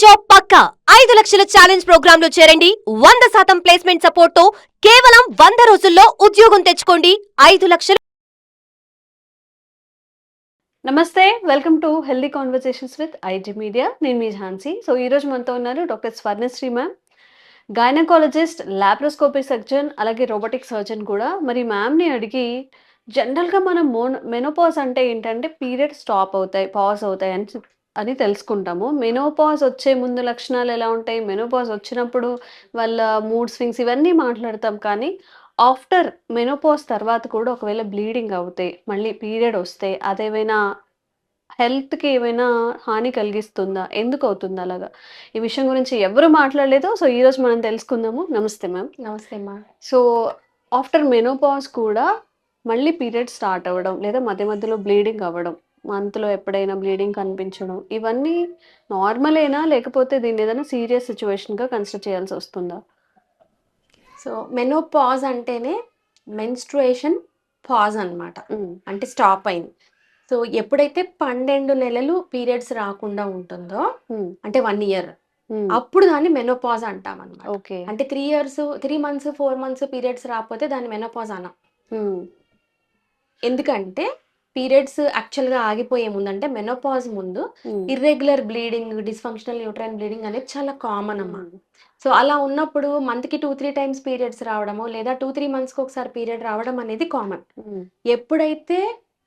Job పక్కా. ఐదు లక్షల challenge ప్రోగ్రామ్లో చేరండి. వంద శాతం ప్లేస్మెంట్ సపోర్ట్తో కేవలం వంద రోజుల్లో ఉద్యోగం తెచ్చుకోండి. ఐదు లక్షల నమస్తే welcome to healthy conversations with IT media. నేను మీ ఝాన్సీ. సో ఈ రోజు మనతో ఉన్నారు doctor Swarnasri ma'am. Gynaecologist laparoscopy surgeon అలాగే రోబోటిక్ సర్జన్ కూడా. మరి మ్యామ్ని అడిగి జనరల్గా మనం మోన్ మెనోపాజ్ అంటే ఏంటంటే పీరియడ్ స్టాప్ అవుతాయి పాజ్ అవుతాయి అని అని తెలుసుకుంటాము. మెనోపాజ్ వచ్చే ముందు లక్షణాలు ఎలా ఉంటాయి? మెనోపాజ్ వచ్చినప్పుడు వాళ్ళ మూడ్ స్వింగ్స్ ఇవన్నీ మాట్లాడతాం కానీ ఆఫ్టర్ మెనోపాజ్ తర్వాత కూడా ఒకవేళ బ్లీడింగ్ అవుతాయి మళ్ళీ పీరియడ్ వస్తే అదేమైనా హెల్త్కి ఏమైనా హాని కలిగిస్తుందా? ఎందుకు అవుతుంది అలాగా? ఈ విషయం గురించి ఎవరు మాట్లాడలేదు సో ఈరోజు మనం తెలుసుకుందాము. నమస్తే మ్యామ్ నమస్తే అమ్మా సో ఆఫ్టర్ మెనోపాజ్ కూడా మళ్ళీ పీరియడ్ స్టార్ట్ అవ్వడం లేదా మధ్య మధ్యలో బ్లీడింగ్ అవ్వడం మంత్లో ఎప్పుడైనా బ్లీడింగ్ కనిపించడం ఇవన్నీ నార్మలేనా? లేకపోతే దీన్ని ఏదైనా సీరియస్ సిచ్యువేషన్గా కన్సిడర్ చేయాల్సి వస్తుందా? సో మెనోపాజ్ అంటేనే మెన్స్ట్రుయేషన్ పాజ్ అన్నమాట. అంటే స్టాప్ అయింది. సో ఎప్పుడైతే పన్నెండు నెలలు పీరియడ్స్ రాకుండా ఉంటుందో అంటే వన్ ఇయర్ అప్పుడు దాన్ని మెనోపాజ్ అంటాం అనమాట ఓకే. అంటే three years three months four months periods రాకపోతే దాన్ని మెనోపాజ్ అనం ఎందుకంటే పీరియడ్స్ యాక్చువల్గా ఆగిపోయే ముందు అంటే మెనోపాజ్ ముందు irregular bleeding dysfunctional uterine bleeding అనేది చాలా కామన్ అమ్మా. సో అలా ఉన్నప్పుడు మంత్కి టూ త్రీ టైమ్స్ పీరియడ్స్ రావడము లేదా టూ త్రీ మంత్స్కి ఒకసారి పీరియడ్ రావడం అనేది కామన్. ఎప్పుడైతే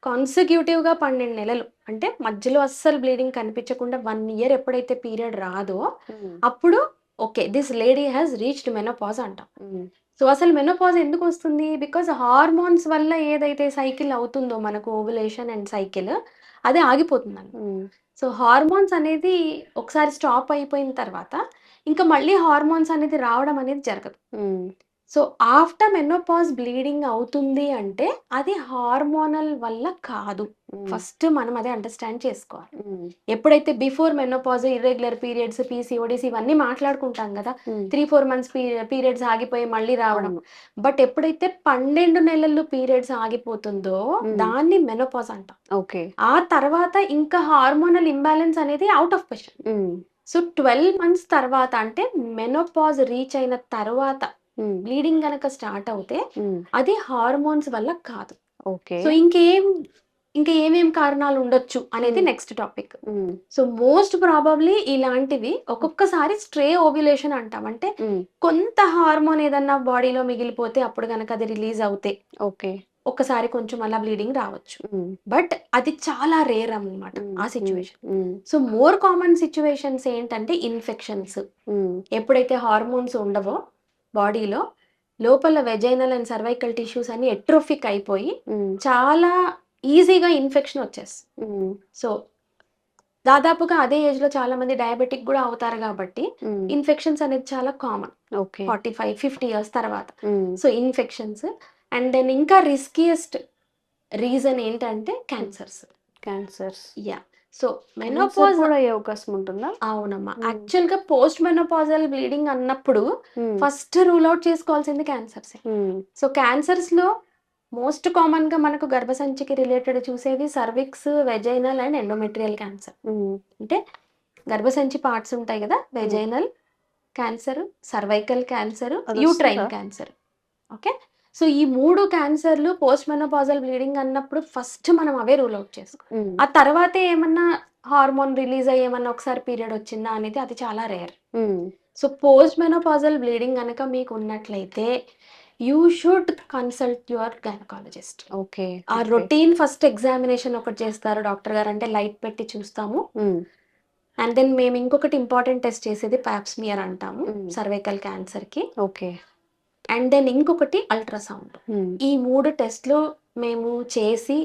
కాన్సిక్యూటివ్గా పన్నెండు నెలలు అంటే మధ్యలో అస్సలు బ్లీడింగ్ కనిపించకుండా వన్ ఇయర్ ఎప్పుడైతే పీరియడ్ రాదో అప్పుడు okay this lady has reached menopause అంటాం. సో అసలు మెనోపాజ్ ఎందుకు వస్తుంది? బికాజ్ హార్మోన్స్ వల్ల ఏదైతే సైకిల్ అవుతుందో మనకు ఓవులేషన్ అండ్ సైకిల్ అది ఆగిపోతుందండి. సో హార్మోన్స్ అనేది ఒకసారి స్టాప్ అయిపోయిన తర్వాత ఇంకా మళ్ళీ హార్మోన్స్ అనేది రావడం అనేది జరగదు. సో ఆఫ్టర్ మెనోపాజ్ బ్లీడింగ్ అవుతుంది అంటే అది హార్మోనల్ వల్ల కాదు. ఫస్ట్ మనం అదే అండర్స్టాండ్ చేసుకోవాలి. ఎప్పుడైతే before menopause irregular periods PCODs ఇవన్నీ మాట్లాడుకుంటాం కదా త్రీ ఫోర్ మంత్స్ పీరియడ్స్ ఆగిపోయి మళ్ళీ రావడం. బట్ ఎప్పుడైతే పన్నెండు నెలలు పీరియడ్స్ ఆగిపోతుందో. దాన్ని మెనోపాజ్ అంటాం. ఓకే. ఆ తర్వాత ఇంకా హార్మోనల్ ఇంబ్యాలెన్స్ అనేది out of question. So twelve months తర్వాత అంటే మెనోపాజ్ రీచ్ అయిన తర్వాత బ్లీడింగ్ గనక స్టార్ట్ అవుతే అది హార్మోన్స్ వల్ల కాదు. ఓకే. సో ఇంకేం ఇంకా ఏమేం కారణాలు ఉండొచ్చు అనేది. Next topic. So most probably ఇలాంటివి ఒక్కొక్కసారి స్ట్రే ఓవ్యులేషన్ అంటాం. అంటే కొంత హార్మోన్ ఏదన్నా బాడీలో మిగిలిపోతే అప్పుడు గనక అది రిలీజ్ అవుతే ఓకే. ఒక్కసారి కొంచెం అలా బ్లీడింగ్ రావచ్చు. బట్ అది చాలా రేర్ అన్నమాట ఆ situation. So more common situations ఏంటంటే ఇన్ఫెక్షన్స్. ఎప్పుడైతే హార్మోన్స్ ఉండవో బాడీలో లోపల వెజైనల్ అండ్ సర్వైకల్ టిష్యూస్ అన్ని ఎట్రోఫిక్ అయిపోయి చాలా ఈజీగా ఇన్ఫెక్షన్ వచ్చేస్తుంది. సో దాదాపుగా అదే ఏజ్లో చాలా మంది డయాబెటిక్ కూడా అవుతారు కాబట్టి ఇన్ఫెక్షన్స్ అనేది చాలా common okay. Forty five fifty years తర్వాత సో ఇన్ఫెక్షన్స్ అండ్ దెన్ ఇంకా రిస్కియస్ట్ రీజన్ ఏంటంటే cancers cancers yeah so menopause కూడా అయ్యే అవకాశం ఉంటుందా? అవునమ్మా. Hmm. యాక్చువల్గా పోస్ట్ మెనోపాజల్ బ్లీడింగ్ అన్నప్పుడు ఫస్ట్ రూల్ అవుట్ చేసుకోవాల్సింది క్యాన్సర్స్ సో క్యాన్సర్స్లో మోస్ట్ కామన్గా మనకు గర్భసంచికి రిలేటెడ్ చూసేది cervix vaginal and endometrial cancer అంటే గర్భసంచి పార్ట్స్ ఉంటాయి కదా vaginal cancer cervical cancer uterine? Cancer okay so ఈ మూడు క్యాన్సర్లు పోస్ట్ మెనోపాజల్ బ్లీడింగ్ అన్నప్పుడు ఫస్ట్ మనం అవే రూల్ అవుట్ చేసుకోవాలి. ఆ తర్వాత ఏమన్నా హార్మోన్ రిలీజ్ అయ్యి ఏమన్నా ఒకసారి పీరియడ్ వచ్చిందా అనేది అది చాలా rare. So post menopausal bleeding కనుక మీకు ఉన్నట్లయితే you should consult your gynaecologist. Okay ఆ రొటీన్ ఫస్ట్ ఎగ్జామినేషన్ ఒకటి చేస్తారు డాక్టర్ గారు అంటే లైట్ పెట్టి చూస్తాము. అండ్ దెన్ మేము ఇంకొకటి ఇంపార్టెంట్ టెస్ట్ చేసేది ప్యాప్స్మియర్ అంటాము. సర్వైకల్ క్యాన్సర్కి ఓకే. అండ్ దెన్ ఇంకొకటి అల్ట్రాసౌండ్ ఈ మూడు టెస్ట్లు మేము చేసి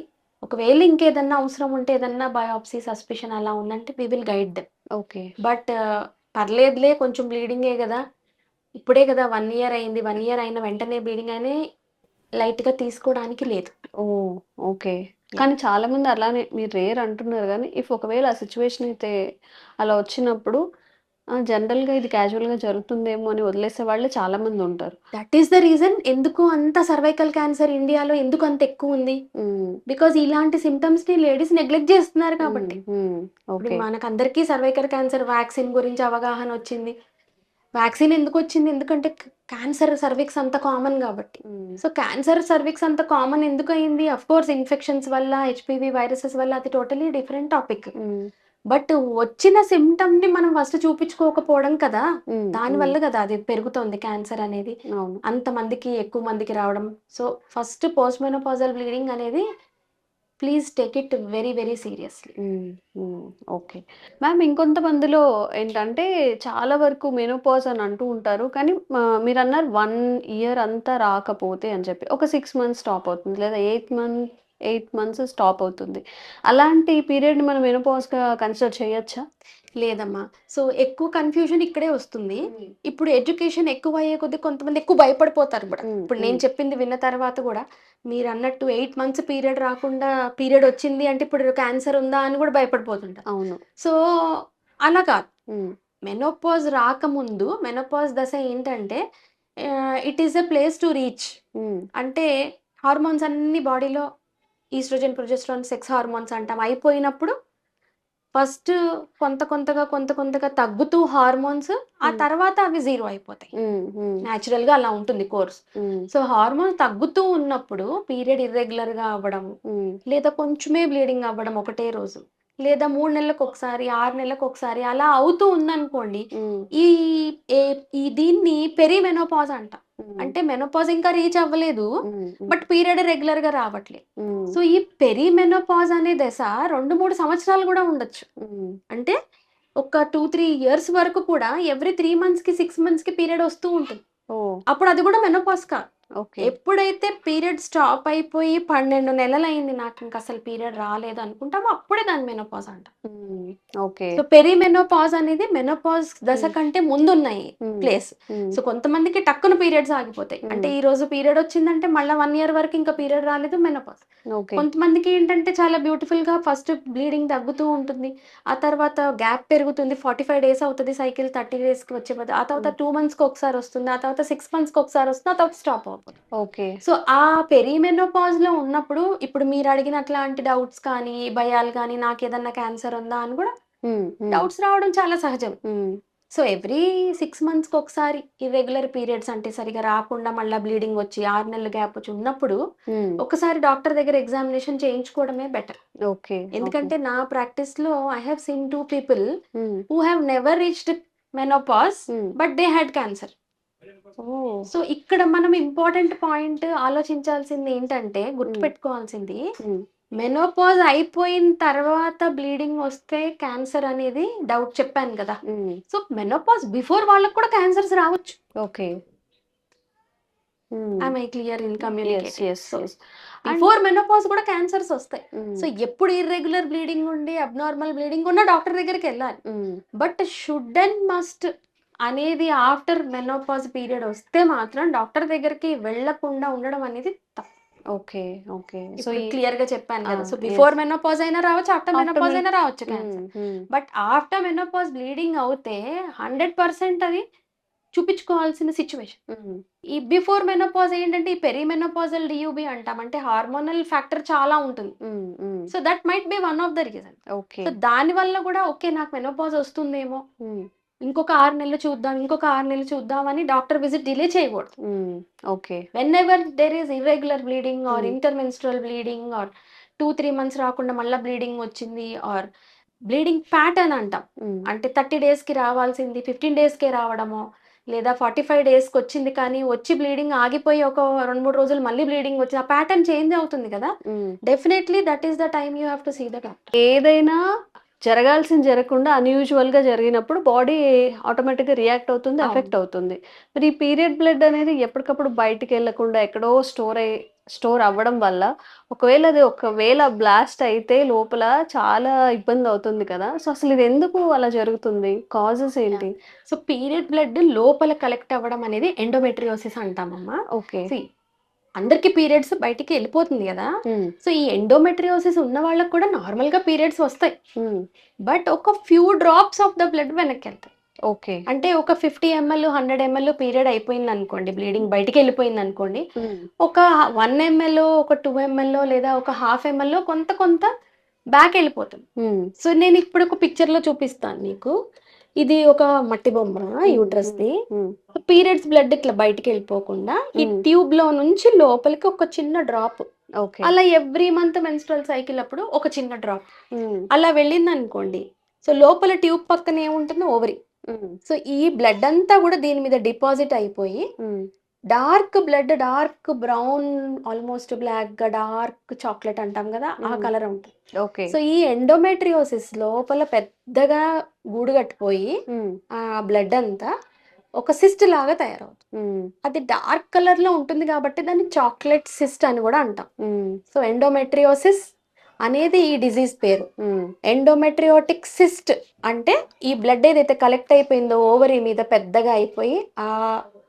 ఒకవేళ ఇంకేదన్నా అవసరం ఉంటే ఏదన్నా బయోప్సీ సస్పిషన్ అలా ఉందంటే we will guide them okay but పర్లేదులే కొంచెం బ్లీడింగే కదా. ఇప్పుడే కదా వన్ ఇయర్ అయింది. వన్ ఇయర్ అయిన వెంటనే బ్లీడింగ్ అని లైట్గా తీసుకోవడానికి లేదు. ఓ ఓకే. కానీ చాలా మంది అలానే మీరు రేర్ అంటున్నారు కానీ ఇఫ్ ఒకవేళ ఆ సిచ్యువేషన్ అయితే అలా వచ్చినప్పుడు జనరల్గా ఇది క్యాజువల్గా జరుగుతుందేమో అని వదిలేసే వాళ్ళే చాలా మంది ఉంటారు. దట్ ఈస్ ద రీజన్ ఎందుకు అంత సర్వైకల్ క్యాన్సర్ ఇండియాలో ఎందుకు అంత ఎక్కువ ఉంది? బికాజ్ ఇలాంటి సిమ్టమ్స్ని లేడీస్ నెగ్లెక్ట్ చేస్తున్నారు కాబట్టి. మనకు అందరికీ సర్వైకల్ క్యాన్సర్ వ్యాక్సిన్ గురించి అవగాహన వచ్చింది. వ్యాక్సిన్ ఎందుకు వచ్చింది? ఎందుకంటే క్యాన్సర్ సర్విక్స్ అంత కామన్ కాబట్టి. సో క్యాన్సర్ సర్విక్స్ అంత కామన్ ఎందుకు అయింది? అఫ్ కోర్స్ ఇన్ఫెక్షన్స్ వల్ల హెచ్పివి వైరసెస్ వల్ల అది టోటలీ డిఫరెంట్ టాపిక్ బట్ వచ్చిన సిమ్టమ్ని మనం ఫస్ట్ చూపించుకోకపోవడం కదా? దాని వల్ల కదా అది పెరుగుతోంది క్యాన్సర్ అనేది. అవును. అంత మందికి ఎక్కువ మందికి రావడం. So first post menopausal bleeding అనేది please take it very very seriously. Okay ma'am ఇంకొంతమందిలో ఏంటంటే చాలా వరకు మెనోపాజ్ అని అంటూ ఉంటారు. కానీ మీరు అన్నారు వన్ ఇయర్ అంతా రాకపోతే అని చెప్పి. ఒక సిక్స్ మంత్స్ స్టాప్ అవుతుంది. లేదా eight month eight months stop అవుతుంది. అలాంటి పీరియడ్ మనం మెనోపాజ్గా కన్సిడర్ చేయొచ్చా? లేదమ్మా. సో ఎక్కువ కన్ఫ్యూజన్ ఇక్కడే వస్తుంది. ఇప్పుడు ఎడ్యుకేషన్ ఎక్కువ అయ్యే కొద్దీ కొంతమంది ఎక్కువ భయపడిపోతారు కూడా. ఇప్పుడు నేను చెప్పింది విన్న తర్వాత కూడా మీరు అన్నట్టు ఎయిట్ మంత్స్ పీరియడ్ రాకుండా పీరియడ్ వచ్చింది అంటే ఇప్పుడు క్యాన్సర్ ఉందా అని కూడా భయపడిపోతుంటారు. అవును. సో అలా కాదు. మెనోపాజ్ రాకముందు మెనోపాజ్ దశ ఏంటంటే it is a place to reach. అంటే హార్మోన్స్ అన్ని బాడీలో ఈస్ట్రోజన్ ప్రొజెస్ట్రాన్ సెక్స్ హార్మోన్స్ అంటాం అయిపోయినప్పుడు ఫస్ట్ కొంత కొంతగా కొంత కొంతగా తగ్గుతూ హార్మోన్స్ ఆ. తర్వాత అవి జీరో అయిపోతాయి. న్యాచురల్గా అలా ఉంటుంది కోర్స్. సో హార్మోన్స్ తగ్గుతూ ఉన్నప్పుడు పీరియడ్ ఇర్రెగ్యులర్గా అవ్వడం. లేదా కొంచెమే బ్లీడింగ్ అవ్వడం ఒకటే రోజు లేదా మూడు నెలలకు ఒకసారి ఆరు నెలలకు ఒకసారి అలా అవుతూ ఉందనుకోండి. ఈ ఈ దీన్ని పెరిమెనోపాజ్ అంట. అంటే మెనోపాజ్ ఇంకా రీచ్ అవ్వలేదు. బట్ పీరియడ్ రెగ్యులర్గా రావట్లేదు. సో ఈ పెరిమెనోపాజ్ అనే దశ రెండు మూడు సంవత్సరాలు కూడా ఉండొచ్చు. అంటే ఒక టూ త్రీ ఇయర్స్ వరకు కూడా ఎవ్రీ త్రీ మంత్స్కి సిక్స్ మంత్స్కి పీరియడ్ వస్తూ ఉంటుంది అప్పుడు అది కూడా మెనోపాజ్ కాదు ఎప్పుడైతే పీరియడ్ స్టాప్ అయిపోయి పన్నెండు నెలలు అయింది నాకు ఇంకా అసలు పీరియడ్ రాలేదు అనుకుంటామో అప్పుడే దాని మెనోపాజ్ అంట. ఓకే సో పెరిమెనోపాజ్ అనేది మెనోపాజ్ దశ. కంటే ముందున్నాయి. ప్లేస్. సో కొంతమందికి టక్కున పీరియడ్స్ ఆగిపోతాయి. అంటే ఈ రోజు పీరియడ్ వచ్చిందంటే మళ్ళీ వన్ ఇయర్ వరకు ఇంకా పీరియడ్ రాలేదు మెనోపాజ్ కొంతమందికి ఏంటంటే చాలా బ్యూటిఫుల్గా ఫస్ట్ బ్లీడింగ్ తగ్గుతూ ఉంటుంది ఆ తర్వాత గ్యాప్ పెరుగుతుంది ఫార్టీ ఫైవ్ డేస్ అవుతుంది సైకిల్ థర్టీ డేస్కి వచ్చే ఆ తర్వాత. టూ మంత్స్కి ఒకసారి వస్తుంది ఆ తర్వాత సిక్స్ మంత్స్కి ఒకసారి వస్తుంది ఆ తర్వాత స్టాప్ అవుతుంది ఓకే సో ఆ పెరిమెనోపాజ్లో ఉన్నప్పుడు ఇప్పుడు మీరు అడిగిన అట్లాంటి డౌట్స్ కానీ భయాలు కానీ నాకు ఏదన్నా క్యాన్సర్ ఉందా అని కూడా. డౌట్స్ రావడం చాలా సహజం. సో ఎవ్రీ సిక్స్ మంత్స్కి ఒకసారి ఇర్రెగ్యులర్ పీరియడ్స్ అంటే సరిగా రాకుండా మళ్ళీ బ్లీడింగ్ వచ్చి ఆరు నెలల గ్యాప్ వచ్చి ఉన్నప్పుడు. ఒకసారి డాక్టర్ దగ్గర ఎగ్జామినేషన్ చేయించుకోవడమే బెటర్ ఓకే ఎందుకంటే నా ప్రాక్టీస్లో I have seen two people. Who have never reached menopause. But they had cancer so ఇక్కడ మనం ఇంపార్టెంట్ పాయింట్ ఆలోచించాల్సింది ఏంటంటే గుర్తుపెట్టుకోవాల్సింది మ్మ్. మెనోపాజ్ అయిపోయిన తర్వాత బ్లీడింగ్ వస్తే క్యాన్సర్ అనేది డౌట్ చెప్పాను కదా. సో మెనోపాజ్ బిఫోర్ వాళ్ళకి కూడా క్యాన్సర్స్ రావచ్చు okay. I clear in before menopause కూడా క్యాన్సర్స్ వస్తాయి. సో ఎప్పుడు ఇర్రెగ్యులర్ బ్లీడింగ్ ఉండి అబ్నార్మల్ బ్లీడింగ్ ఉన్న డాక్టర్ దగ్గరికి వెళ్ళాలి. బట్ షుడ్ అండ్ మస్ట్ అనేది ఆఫ్టర్ మెనోపాజ్ పీరియడ్ వస్తే మాత్రం డాక్టర్ దగ్గరికి వెళ్ళకుండా ఉండడం అనేది తప్పు. Okay okay. సో క్లియర్గా చెప్పాను కదా. సో. బిఫోర్ మెనోపాజ్ అయినా రావచ్చు ఆఫ్టర్ మెనోపాజ్ అయినా రావచ్చు బట్ ఆఫ్టర్ మెనోపాజ్ బ్లీడింగ్ అవుతే హండ్రెడ్ పర్సెంట్ అది చూపించుకోవాల్సిన సిచ్యువేషన్ ఈ బిఫోర్ మెనోపాజ్ ఏంటంటే ఈ పెరి మెనోపాజల్ డియూబి అంటాం. అంటే హార్మోనల్ ఫ్యాక్టర్ చాలా ఉంటుంది. So that might be one of the reason okay. So దాని వల్ల కూడా ఓకే నాకు మెనోపాజ్ వస్తుందేమో. ఇంకొక ఆరు నెలలు చూద్దాం ఇంకొక ఆరు నెలలు చూద్దాం అని డాక్టర్ విజిట్ డిలే చేయకూడదు. Okay. Whenever there is irregular bleeding or. Intermenstrual bleeding or two three months రాకుండా మళ్ళీ బ్లీడింగ్ వచ్చింది ఆర్ బ్లీడింగ్ ప్యాటర్న్ అంటాం. అంటే థర్టీ డేస్కి రావాల్సింది ఫిఫ్టీన్ డేస్కే రావడమో లేదా ఫార్టీ ఫైవ్ డేస్కి వచ్చింది కానీ వచ్చి బ్లీడింగ్ ఆగిపోయి ఒక రెండు మూడు రోజులు మళ్ళీ బ్లీడింగ్ వచ్చి ఆ ప్యాటర్న్ చేంజ్ అవుతుంది కదా. Definitely that is the time you have to see the doctor ఏదైనా జరగాల్సింది జరగకుండా unusual గా జరిగినప్పుడు బాడీ ఆటోమేటిక్గా రియాక్ట్ అవుతుంది. ఎఫెక్ట్ అవుతుంది. మరి ఈ పీరియడ్ బ్లడ్ అనేది ఎప్పటికప్పుడు బయటికి వెళ్ళకుండా ఎక్కడో స్టోర్ అయ్యి స్టోర్ అవ్వడం వల్ల ఒకవేళ అది ఒకవేళ బ్లాస్ట్ అయితే లోపల చాలా ఇబ్బంది అవుతుంది కదా. సో అసలు ఇది ఎందుకు అలా జరుగుతుంది? కాజెస్ ఏంటి? సో పీరియడ్ బ్లడ్ లోపల కలెక్ట్ అవ్వడం అనేది ఎండోమెట్రియోసిస్ అంటామమ్మా. ఓకే. అందరికి పీరియడ్స్ బయటికి వెళ్ళిపోతుంది కదా. సో ఈ ఎండోమెట్రియోసిస్ ఉన్న వాళ్ళకి కూడా నార్మల్గా పీరియడ్స్ వస్తాయి. బట్ ఒక few drops of the blood వెనక్కి వెళ్తాయి ఓకే. అంటే ఒక fifty ML hundred ML period అయిపోయింది అనుకోండి బ్లీడింగ్ బయటికి వెళ్ళిపోయింది అనుకోండి ఒక వన్ ఎంఎల్ ఒక టూ ఎంఎల్ లేదా ఒక హాఫ్ ఎంఎల్ కొంత కొంత బ్యాక్ వెళ్ళిపోతుంది సో నేను ఇప్పుడు ఒక పిక్చర్లో చూపిస్తాను నీకు. ఇది ఒక మట్టి బొమ్మ యూట్రస్ ది పీరియడ్స్ బ్లడ్ ఇట్లా బయటికి వెళ్ళిపోకుండా ఈ. ట్యూబ్లో నుంచి లోపలికి ఒక చిన్న డ్రాప్. ఓకే. అలా ఎవ్రీ మంత్ మెన్స్ట్రల్ సైకిల్ అప్పుడు ఒక చిన్న డ్రాప్. అలా వెళ్ళింది అనుకోండి సో లోపల ట్యూబ్ పక్కన ఏముంటుందో ఓవరి. సో ఈ బ్లడ్ అంతా కూడా దీని మీద డిపాజిట్ అయిపోయి dark blood dark brown almost బ్లాక్గా డార్క్ చాక్లెట్ అంటాం కదా ఆ. కలర్ ఉంటుంది. ఓకే. సో ఈ ఎండోమెట్రియోసిస్ లోపల పెద్దగా గూడు కట్టిపోయి ఆ బ్లడ్ అంతా ఒక సిస్ట్ లాగా తయారవుతుంది. అది డార్క్ కలర్లో ఉంటుంది కాబట్టి దాన్ని చాక్లెట్ సిస్ట్ అని కూడా అంటాం. సో ఎండోమెట్రియోసిస్ అనేది ఈ డిజీజ్ పేరు. ఎండోమెట్రియోటిక్ సిస్ట్ అంటే ఈ బ్లడ్ ఏదైతే కలెక్ట్ అయిపోయిందో ఓవరీ మీద పెద్దగా అయిపోయి ఆ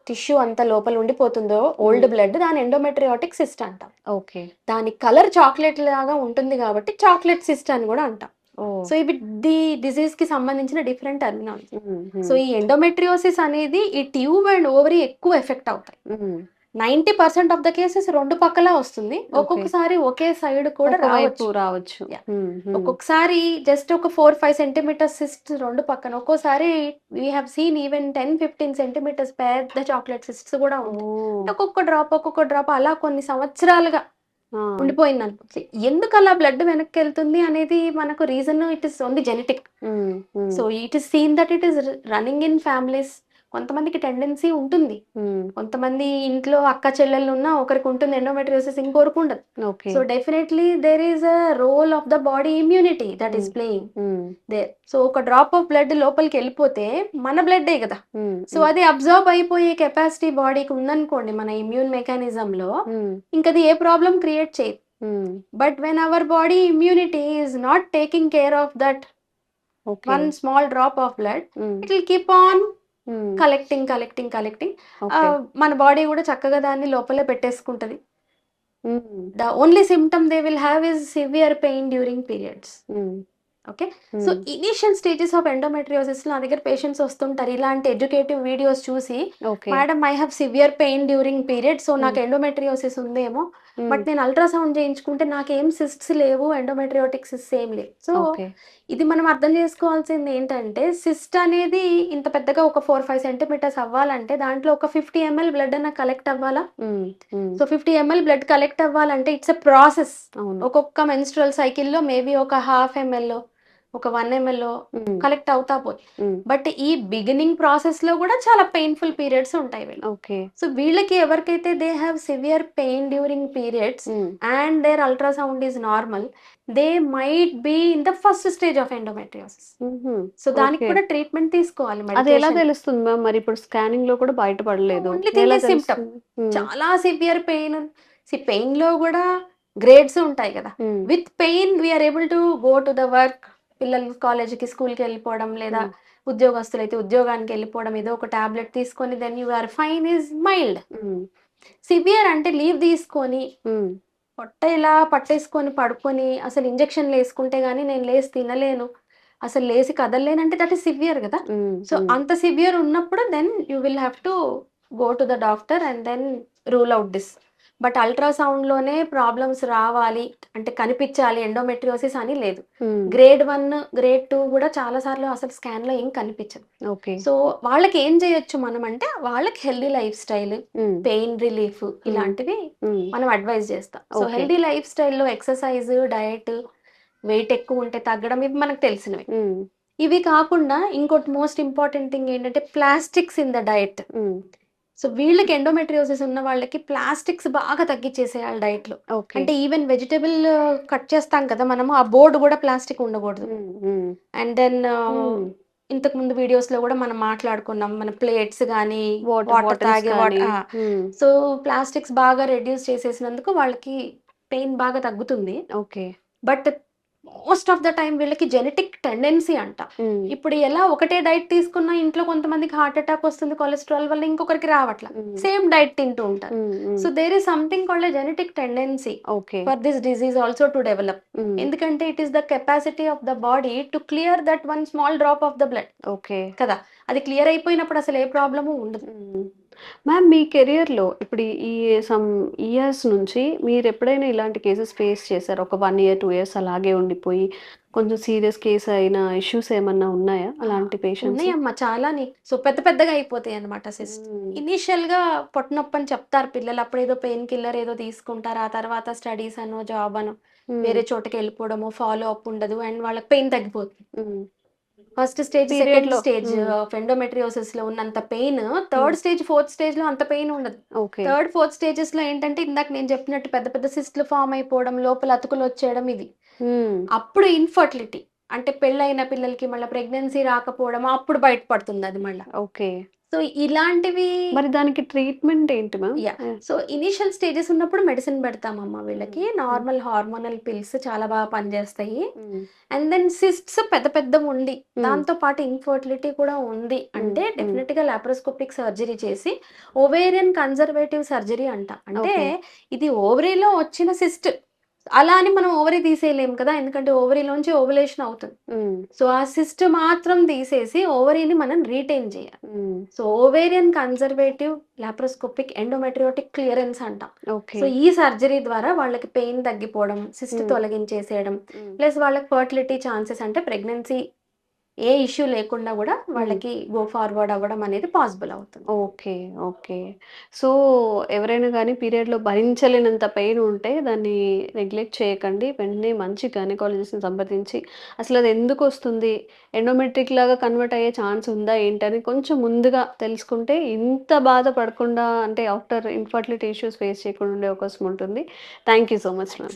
టిష్యూ అంతా లోపల ఉండిపోతుందో ఓల్డ్ Hmm. బ్లడ్ దాని ఎండోమెట్రియోటిక్ సిస్ట్ అంటాం. ఓకే. దాని కలర్ చాక్లెట్ లాగా ఉంటుంది కాబట్టి చాక్లెట్ సిస్ట్ అని కూడా అంటాం. సో ఇవి ది డిజీజ్కి సంబంధించిన డిఫరెంట్ టర్మినాలజీ. సో ఈ ఎండోమెట్రియోసిస్ అనేది ఈ ట్యూబ్ అండ్ ఓవరీ ఎక్కువ ఎఫెక్ట్ అవుతాయి. Ninety percent of the cases రెండు పక్కల వస్తుంది. ఒక్కొక్కసారి ఒకే సైడ్ కూడా రావచ్చు. రావచ్చు. ఒక్కొక్కసారి జస్ట్ ఒక ఫోర్ ఫైవ్ సెంటీమీటర్స్ సిస్ట్ రెండు పక్కన. ఒక్కోసారి we have seen even ten fifteen centimetres పెద్ద చాక్లెట్ సిస్ట్స్ కూడా అంటే ఒక్కొక్క డ్రాప్ ఒక్కొక్క డ్రాప్ అలా కొన్ని సంవత్సరాలుగా ఉండిపోయింది అనుకో ఎందుకు అలా బ్లడ్ వెనక్కి వెళ్తుంది అనేది మనకు reason it is only genetic so it is seen that it is running in families కొంతమందికి టెండెన్సీ ఉంటుంది. కొంతమంది ఇంట్లో అక్క చెల్లెళ్ళు ఉన్నా ఒకరికి ఉంటుంది ఎండోమెట్రియోసిస్ ఇంకొకరికి ఉండదు. So definitely there is a role of the body immunity that is. Playing there so ఒక డ్రాప్ ఆఫ్ బ్లడ్ లోపలికి వెళ్ళిపోతే మన బ్లడ్డే కదా. సో అది అబ్జర్వ్ అయిపోయే కెపాసిటీ బాడీకి ఉందనుకోండి మన ఇమ్యూన్ మెకానిజం లో ఇంకా అది ఏ ప్రాబ్లం క్రియేట్ చేయదు. But when our body immunity is not taking care of that one small drop of blood it will keep on collecting collecting collecting మన బాడీ కూడా చక్కగా దాన్ని లోపలే పెట్టేసుకుంటది. The only symptom they will have is severe pain during periods okay so initial stages of endometriosis నా దగ్గర patients వస్తుంటారు. ఇలాంటి educative videos చూసి madam I have severe pain during period so నాకు ఎండోమెట్రియోసిస్ ఉందేమో. బట్ నేను అల్ట్రాసౌండ్ చేయించుకుంటే నాకు ఏం సిస్ట్స్ లేవు ఎండోమెట్రియోటిక్ సిస్ట్ ఏం లేవు. సో ఇది మనం అర్థం చేసుకోవాల్సింది ఏంటంటే సిస్ట్ అనేది ఇంత పెద్దగా ఒక ఫోర్ ఫైవ్ సెంటీమీటర్స్ అవ్వాలంటే దాంట్లో ఒక ఫిఫ్టీ ఎంఎల్ బ్లడ్ అన్న కలెక్ట్ అవ్వాలా? So fifty ML blood collect అవ్వాలంటే ఇట్స్ ఎ ప్రాసెస్. ఒక్కొక్క మెన్స్ట్రల్ సైకిల్లో మేబీ ఒక హాఫ్ ఎంఎల్ ఒక వన్ ఎంఎల్ కలెక్ట్ అవుతా పోతుంది బట్ ఈ బిగినింగ్ ప్రాసెస్లో కూడా చాలా పెయిన్ఫుల్ పీరియడ్స్ ఉంటాయి వీళ్ళు. ఓకే. సో వీళ్ళకి ఎవరికైతే they have severe pain during periods and there ultrasound is normal they might be in the first stage of endometriosis so దానికి. కూడా ట్రీట్మెంట్ తీసుకోవాలి అది ఎలా. తెలుస్తుంది మ్యామ్? మరి ఇప్పుడు స్కానింగ్లో కూడా బయటపడలేదు? ఉమ్, చాలా సివియర్ పెయిన్ సి పెయిన్లో కూడా గ్రేడ్స్ ఉంటాయి కదా. With pain we're able to go to the work పిల్లలు కాలేజీకి స్కూల్కి వెళ్ళిపోవడం లేదా ఉద్యోగస్తులు అయితే ఉద్యోగానికి వెళ్ళిపోవడం ఏదో ఒక టాబ్లెట్ తీసుకొని then you are fine is mild severe అంటే లీవ్ తీసుకొని పొట్ట ఇలా పట్టేసుకొని పడుకొని అసలు ఇంజక్షన్లు వేసుకుంటే గానీ నేను లేచి తినలేను. అసలు లేచి కదలలేనంటే దట్ ఈస్ సివియర్ కదా. సో అంత సివియర్ ఉన్నప్పుడు then you will have to go to the doctor and then rule out this but అల్ట్రాసౌండ్లోనే problems రావాలి అంటే కనిపించాలి ఎండోమెట్రియోసిస్ అని లేదు. గ్రేడ్ వన్ గ్రేడ్ టూ కూడా చాలా సార్లు అసలు స్కాన్లో ఏం కనిపించదు. ఓకే. సో వాళ్ళకి ఏం చేయొచ్చు మనం అంటే వాళ్ళకి healthy lifestyle pain relief ఇలాంటివి మనం అడ్వైజ్ చేస్తాం. సో. హెల్దీ లైఫ్ స్టైల్లో ఎక్సర్సైజ్ డయట్ వెయిట్ ఎక్కువ ఉంటే తగ్గడం ఇవి మనకు తెలిసినవి. ఇవి కాకుండా ఇంకోటి మోస్ట్ ఇంపార్టెంట్ థింగ్ ఏంటంటే plastics in the diet so వీళ్ళకి ఎండోమెట్రియోసిస్ ఉన్న వాళ్ళకి ప్లాస్టిక్స్ బాగా తగ్గించేసేయాలి డైట్లో. అంటే ఈవెన్ వెజిటబుల్ కట్ చేస్తాం కదా మనము ఆ బోర్డు కూడా ప్లాస్టిక్ ఉండకూడదు. అండ్ దెన్ ఉమ్, ఇంతకు ముందు వీడియోస్లో కూడా మనం మాట్లాడుకున్నాం మన ప్లేట్స్ కానీ వాటర్ తాగే సో ప్లాస్టిక్స్ బాగా రెడ్యూస్ చేసేసినందుకు వాళ్ళకి పెయిన్ బాగా తగ్గుతుంది. Okay but most of the time వీళ్ళకి జెనెటిక్ టెండెన్సీ అంట. ఇప్పుడు ఎలా ఒకటే డైట్ తీసుకున్నా ఇంట్లో కొంతమందికి హార్ట్ అటాక్ వస్తుంది కొలెస్ట్రాల్ వల్ల ఇంకొకరికి రావట్లా. సేమ్ డైట్ తింటూ ఉంటారు. So there is something called genetic tendency for this disease also to develop. ఎందుకంటే it is the capacity of the body to clear that one small drop of the blood. Okay. కదా? అది clear అయిపోయినప్పుడు అసలు ఏ problem ఉండదు. Ma'am మీ కెరియర్లో ఇప్పుడు ఈ some years నుంచి మీరు ఎప్పుడైనా ఇలాంటి కేసెస్ ఫేస్ చేశారు? ఒక వన్ ఇయర్ టూ ఇయర్స్ అలాగే ఉండిపోయి కొంచెం సీరియస్ కేసు అయిన ఇష్యూస్ ఏమన్నా ఉన్నాయా? అలాంటి పేషెంట్స్ ఉన్నాయమ్మా చాలా సో పెద్ద పెద్దగా అయిపోతాయి అనమాట సిస్ట్ ఇనీషియల్గా పొట్టనొప్పి అని చెప్తారు పిల్లలు. అప్పుడు ఏదో పెయిన్ కిల్లర్ ఏదో తీసుకుంటారు. ఆ తర్వాత స్టడీస్ అనో జాబ్ అనో వేరే చోటకి వెళ్ళిపోవడము ఫాలో అప్ ఉండదు. అండ్ వాళ్ళకి పెయిన్ తగ్గిపోతుంది. First stage second stage. ఫెండోమెట్రియోసిస్లో ఉన్నంత పెయిన్ థర్డ్ స్టేజ్ ఫోర్త్ స్టేజ్లో అంత పెయిన్ ఉండదు. ఓకే. థర్డ్ ఫోర్త్ స్టేజెస్లో ఏంటంటే ఇందాక నేను చెప్పినట్టు పెద్ద పెద్ద సిస్ట్లు ఫామ్ అయిపోవడం లోపల అతుకులు వచ్చేయడం ఇది. అప్పుడు ఇన్ఫర్టిలిటీ అంటే పెళ్ళైన పిల్లలకి మళ్ళీ ప్రెగ్నెన్సీ రాకపోవడం అప్పుడు బయటపడుతుంది అది మళ్ళీ. ఓకే. సో ఇలాంటివి మరి దానికి ట్రీట్మెంట్ ఏంటి ma'am? Yeah. So initial stages ఉన్నప్పుడు మెడిసిన్ పెడతామమ్మా వీళ్ళకి. నార్మల్ హార్మోనల్ పిల్స్ చాలా బాగా పనిచేస్తాయి. అండ్ దెన్ సిస్ట్స్ పెద్ద పెద్ద ఉండి దాంతో పాటు ఇన్ఫర్టిలిటీ కూడా ఉంది. అంటే. డెఫినెట్గా లాప్రోస్కోపిక్ సర్జరీ చేసి ఓవేరియన్ కన్జర్వేటివ్ సర్జరీ అంట. అంటే. ఇది ఓవరీలో వచ్చిన సిస్ట్ అలా అని మనం ఓవరీ తీసేయలేం కదా ఎందుకంటే ఓవరీలోంచి ఓవలేషన్ అవుతుంది. సో ఆ సిస్ట్ మాత్రం తీసేసి ఓవరీని మనం రీటైన్ చేయాలి. So ovarian conservative laparoscopic endometriotic clearance అంటాం. ఓకే. సో ఈ సర్జరీ ద్వారా వాళ్ళకి పెయిన్ తగ్గిపోవడం సిస్ట్. తొలగించేసేయడం ప్లస్ వాళ్ళకి ఫర్టిలిటీ ఛాన్సెస్ అంటే ప్రెగ్నెన్సీ ఏ ఇష్యూ లేకుండా కూడా వాళ్ళకి గో ఫార్వర్డ్ అవ్వడం అనేది పాసిబుల్ అవుతుంది. Okay okay. సో ఎవరైనా కానీ పీరియడ్లో భరించలేనంత పెయిన్ ఉంటే దాన్ని నెగ్లెక్ట్ చేయకండి. వెంటనే మంచి గైనకాలజిస్ట్ని సంప్రదించి అసలు అది ఎందుకు వస్తుంది? ఎండోమెట్రిక్ లాగా కన్వర్ట్ అయ్యే ఛాన్స్ ఉందా ఏంటని కొంచెం ముందుగా తెలుసుకుంటే ఇంత బాధపడకుండా అంటే ఆఫ్టర్ ఇన్ఫర్టిలిటీ ఇష్యూస్ ఫేస్ చేయకుండా ఉండే అవకాశం ఉంటుంది. Thank you so much ma'am.